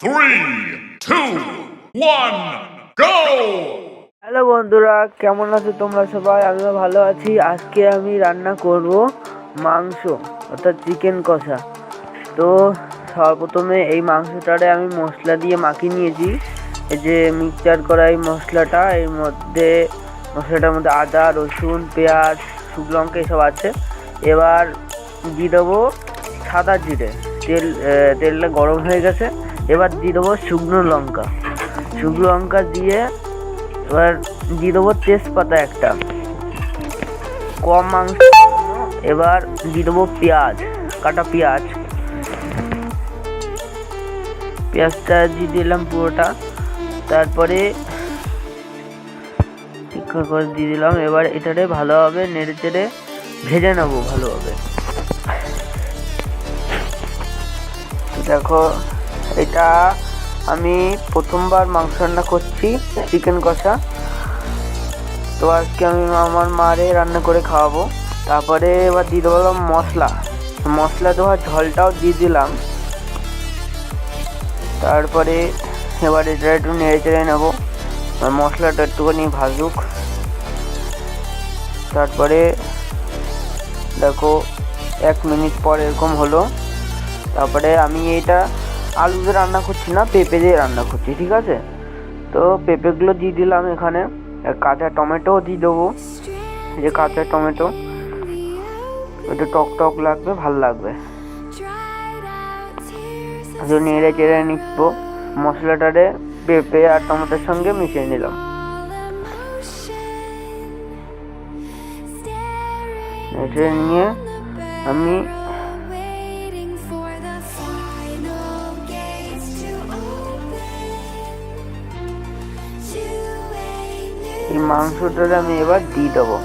Three, two, one, go! Hello বন্ধুরা কেমন আছো তোমরা সবাই? আমিও ভালো আছি। আজকে আমি রান্না করব মাংস অর্থাৎ চিকেন কষা। তো সর্বপ্রথমে এই মাংসটারে আমি মশলা দিয়ে মাখিয়ে নিয়েছি। এই যে মিক্সচার করা এই মশলাটা এর মধ্যে মশলাটার মধ্যে আদা রসুন পেঁয়াজ শুকনো লঙ্কা এসব আছে। এবার দিয়ে দেবো সাদা জিরে। তেল তেলটা গরম হয়ে গেছে। এবার দিয়ে দেবো শুকনো লঙ্কা। শুকনো লঙ্কা দিয়ে এবার দিয়ে দেবো তেজপাতা একটা। কম মাংস এবার দিয়ে দেবো পেঁয়াজ, কাটা পেঁয়াজ। পেঁয়াজটা দিয়ে দিলাম পুরোটা। তারপরে ঠিকঠাক করে দিয়ে দিলাম। এবার এটারে ভালোভাবে নেড়ে চেড়ে ভেজে নেব ভালোভাবে। দেখো এটা আমি প্রথমবার মাংস রান্না করছি, চিকেন কষা। তো আজকে আমি আমার মারে রান্না করে খাওয়াবো। তারপরে এবার দিয়ে দেবো মশলা। মশলা দেওয়ার ঝলটাও দিয়ে দিলাম। তারপরে এবার এটা একটু নেড়ে চেড়ে নেব মশলাটা একটুখানি ভাজুক। তারপরে দেখো, এক মিনিট পর এরকম হলো। তারপরে আমি এটা আলু দিয়ে রান্না করছি না, পেঁপে দিয়ে রান্না করছি, ঠিক আছে? তো পেঁপেগুলো দিয়ে দিলাম এখানে। কাঁচা টমেটোও দিয়ে দেবো। যে কাঁচা টমেটো, একটু টক টক লাগবে, ভালো লাগবে। নেড়ে চেড়ে নিচ্ব। মশলাটারে পেঁপে আর টমেটোর সঙ্গে মিশিয়ে নিলাম। নেড়ে নিয়ে আমি মাংসটারে আমি এবার দিয়ে দেবো।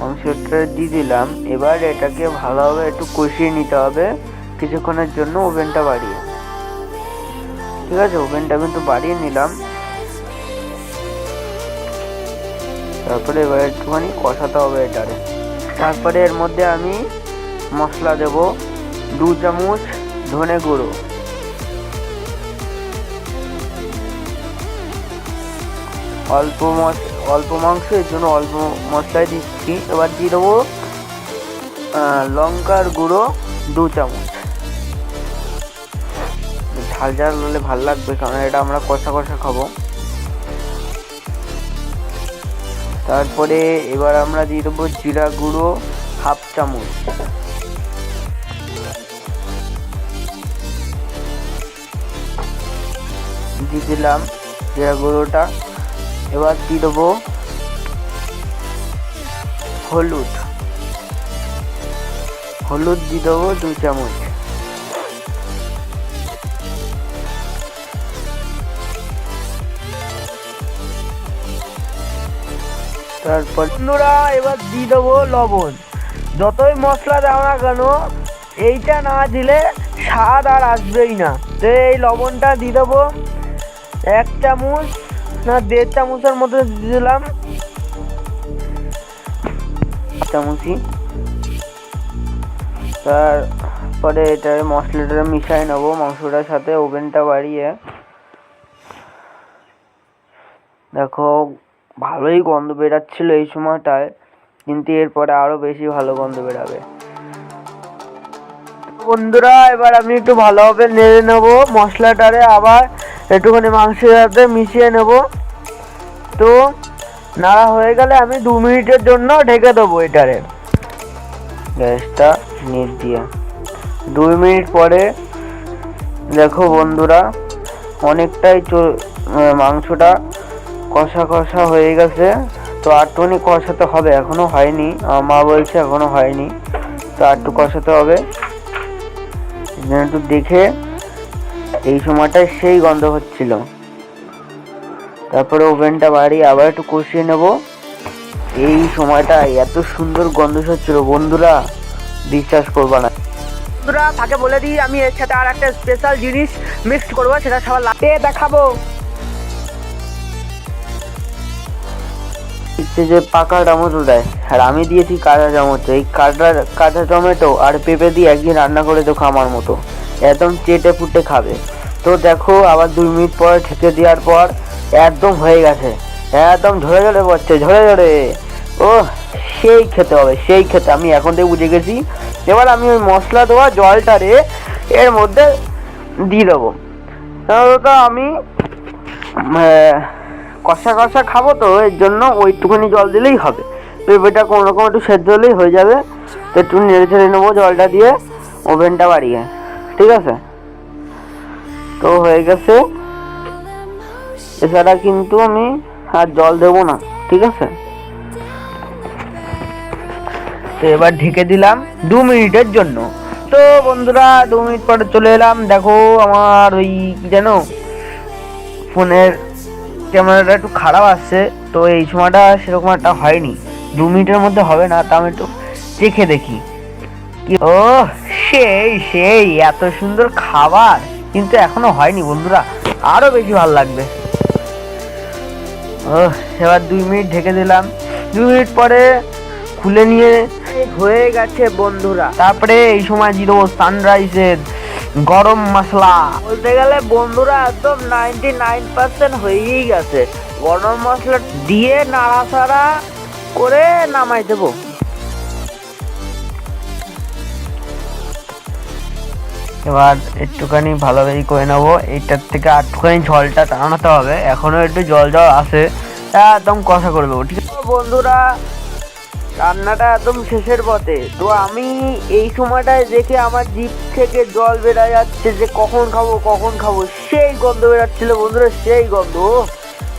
মাংসটা দিয়ে দিলাম। এবার এটাকে ভালোভাবে একটু কষিয়ে নিতে হবে। কিছুক্ষণের জন্য ওভেনটা বাড়িয়ে। ঠিক আছে, ওভেনটা কিন্তু বাড়িয়ে নিলাম। তারপরে এবার একটুখানি কষাতে হবে এটারে। তারপরে এর মধ্যে আমি মশলা দেব। দু চামচ ধনে গুঁড়ো। অল্প অল্প মাংস, এর জন্য অল্প মশলাই দিচ্ছি। এবার দিয়ে দেবো লঙ্কার গুঁড়ো দু চামচ। ঝাল ঝাল হলে ভালো লাগবে, কারণ এটা আমরা কষা কষা খাব। তারপরে এবার আমরা দিয়ে দেবো জিরা গুঁড়ো হাফ চামচ। দিয়ে দিলাম জিরা গুঁড়োটা। এবার দিয়ে দেবো হলুদ। হলুদ দিয়ে দেবো দু চামচ। তারপর বন্ধুরা, এবার দিয়ে দেবো লবণ। যতই মশলা দাও না কেন, এইটা না দিলে স্বাদ আর আসবেই না। তো এই লবণটা দিয়ে দেবো এক চামচ না, দেড় চামচের মতো দিলাম। চামচি। তারপরে এটা মশলাটা মিশাই নেব, মাংসটার সাথে ওভেনটা বাড়িয়ে। দেখো, ভালোই গন্ধ বেরাচ্ছিল এই সময়টায়, কিন্তু এরপরে আরও বেশি ভালো গন্ধ বেরাবে। বন্ধুরা, এবার আমি একটু ভালোভাবে নেড়ে নেব মশলাটারে আবার। একটুখানি মাংসের সাথে মিশিয়ে নেব। তো নাড়া হয়ে গেলে আমি দু মিনিটের জন্য ঢেকে দেবো এটারে। গ্যাসটা নিচ দিয়ে। দুই মিনিট পরে দেখো বন্ধুরা, অনেকটাই মাংসটা কষা কষা হয়ে গেছে। তো আটটুখানি কষাতে হবে এখনও হয়নি। আমার মা বলছে এখনও হয়নি। তো আটটু কষাতে হবে। একটু দেখে এই সময়টায় সেই গন্ধ হচ্ছিল। তারপরে ওভেনটা বাড়িয়ে আবার একটু কষিয়ে নেব। এই সময়টা এত সুন্দর গন্ধ হচ্ছিল বন্ধুরা বিশ্বাস করবা না। বন্ধুরা তাকে বলে দিই আমি এর সাথে আর একটা স্পেশাল জিনিস মিক্সড করব সেটা সবার লাটে দেখাবো। যে পাকা টমেটো দেয় আর আমি দিয়েছি কাঁচা টমেটো। এই কাঁচা কাঁচা টমেটো আর পেঁপে দিয়ে একদিন রান্না করে দেখো আমার মতো। একদম চেটে ফুটে খাবে। তো দেখো, আবার দুই মিনিট পরে ঠেকে দেওয়ার পর একদম হয়ে গেছে। একদম ঝরে ঝরে পড়ছে, ঝরে ঝরে। ও সেই খেতে হবে, সেই খেতে। আমি এখন থেকে বুঝে গেছি। এবার আমি ওই মশলা দেওয়া জলটারে এর মধ্যে দিয়ে দেবো। তো আমি কষা কষা খাব তো, এর জন্য ওইটুকুনি জল দিলেই হবে। পেঁপেটা কোনো রকম একটু সেদ্ধ হলেই হয়ে যাবে। তো একটু নেড়ে ছেড়ে নেব জলটা দিয়ে, ওভেনটা বাড়িয়ে। ঠিক আছে? তো হয়ে গেছে। এছাড়া কিন্তু আমি আর জল দেবো না, ঠিক আছে? তো এবার ঢেকে দিলাম দু মিনিটের জন্য। তো বন্ধুরা, দু মিনিট পরে চলে এলাম। দেখো আমার ওই জানো, ফোনের ক্যামেরাটা একটু খারাপ আসছে, তো এই সময়টা সেরকম একটা হয়নি। দু মিনিটের মধ্যে হবে না, তা আমি একটু চেখে দেখি। ও সেই সেই, এত সুন্দর খাবার। কিন্তু এখনও হয়নি বন্ধুরা, আরও বেশি ভালো লাগবে। ও এবার দুই মিনিট ঢেকে দিলাম। দুই মিনিট পরে খুলে নিয়ে হয়ে গেছে বন্ধুরা। তারপরে এই সময় দিল সানরাইজের গরম মশলা। বলতে গেলে বন্ধুরা, একদম নাইনটি নাইন পার্সেন্ট হয়েই গেছে। গরম মশলা দিয়ে নাড়াচাড়া করে নামাই দেবো। এবার একটুখানি ভালোভাবে করে নেব। এইটার থেকে আটটুখানি জলটা টানাতে হবে। এখনও একটু জল জল আছে। একদম কষা করে দেবো ঠিক আছে? বন্ধুরা, রান্নাটা একদম শেষের পথে। তো আমি এই সময়টায় দেখে আমার জিভ থেকে জল বেরা যাচ্ছে যে কখন খাব কখন খাব, সেই গন্ধ বেরাচ্ছিল বন্ধুরা, সেই গন্ধ।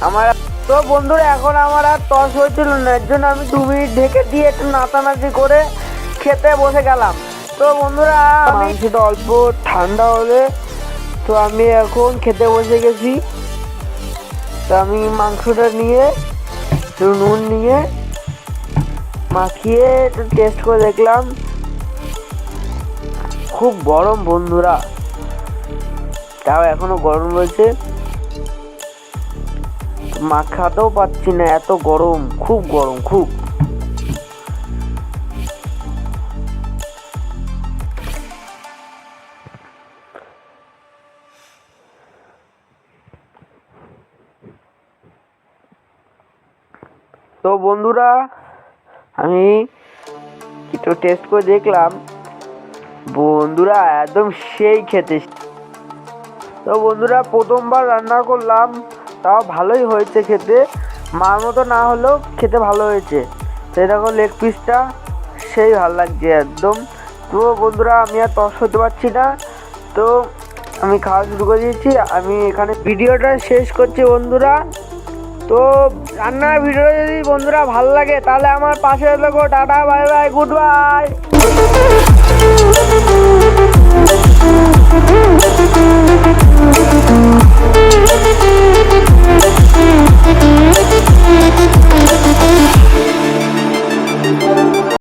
আমার তো বন্ধুরা, এখন আমার আর তস হয়েছিল না। এর জন্য আমি দু মিনিট ঢেকে দিয়ে একটু নাচানাচি করে খেতে বসে গেলাম। তো বন্ধুরা, আমি সেটা অল্প ঠান্ডা হলে, তো আমি এখন খেতে বসে গেছি। তো আমি মাংসটা নিয়ে, একটু নুন নিয়ে মাখিয়ে একটু টেস্ট করে দেখলাম। খুব গরম বন্ধুরা। তাও এখনও গরম রয়েছে। মাখাতেও পাচ্ছি না, এত গরম, খুব গরম, খুব। তো বন্ধুরা, আমি একটু টেস্ট করে দেখলাম। বন্ধুরা, একদম সেই খেতে। তো বন্ধুরা, প্রথমবার রান্না করলাম, তাও ভালোই হয়েছে খেতে। মার মতো না হলেও খেতে ভালো হয়েছে। সেই দেখো লেগ পিসটা সেই ভালো লাগছে একদম। তো বন্ধুরা, আমি আর তস হতে পারছি না। তো আমি খাওয়া শুরু করে দিয়েছি। আমি এখানে ভিডিওটা শেষ করছি বন্ধুরা। তো রান্নার ভিডিও যদি বন্ধুরা ভালো লাগে, তাহলে আমার পাশে দেখো tata, bye bye, good bye.